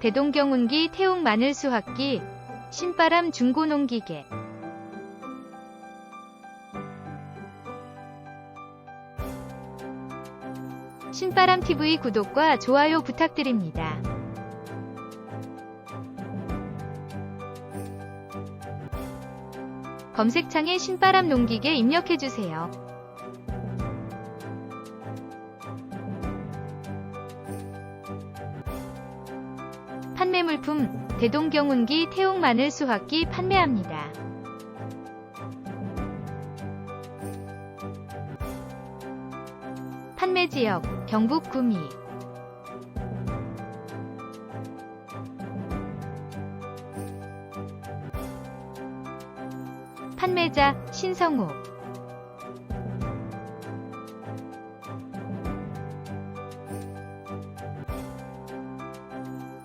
대동경운기 태웅 마늘 수확기 신바람 중고농기계 신바람 TV 구독과 좋아요 부탁드립니다. 검색창에 신바람 농기계 입력해주세요. 판매 물품 대동경운기 태웅 마늘 수확기 판매합니다. 판매 지역 경북 구미 판매자 신성우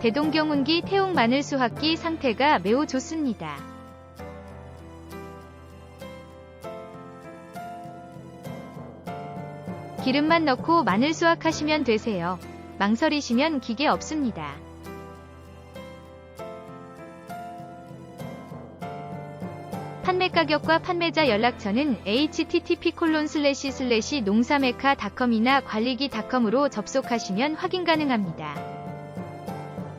대동경 운기 태웅 마늘 수확기 상태가 매우 좋습니다. 기름만 넣고 마늘 수확하시면 되세요. 망설이시면 기계 없습니다. 판매 가격과 판매자 연락처는 http 농사메카닷컴이나 관리기닷컴으로 접속하시면 확인 가능합니다.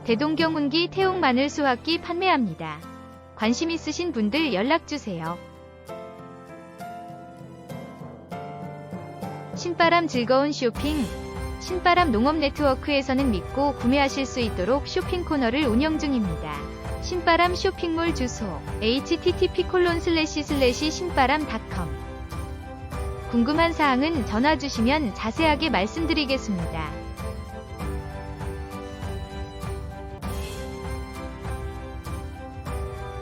대동경운기 태웅 마늘 수확기 판매합니다. 관심 있으신 분들 연락주세요. 신바람 즐거운 쇼핑 신바람 농업 네트워크에서는 믿고 구매하실 수 있도록 쇼핑 코너를 운영 중입니다. 신바람 쇼핑몰 주소 http 신바람닷컴 궁금한 사항은 전화 주시면 자세하게 말씀드리겠습니다.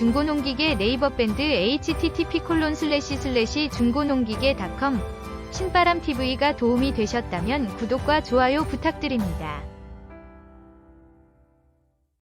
중고농기계 네이버 밴드 http 중고농기계닷컴 신바람TV가 도움이 되셨다면 구독과 좋아요 부탁드립니다.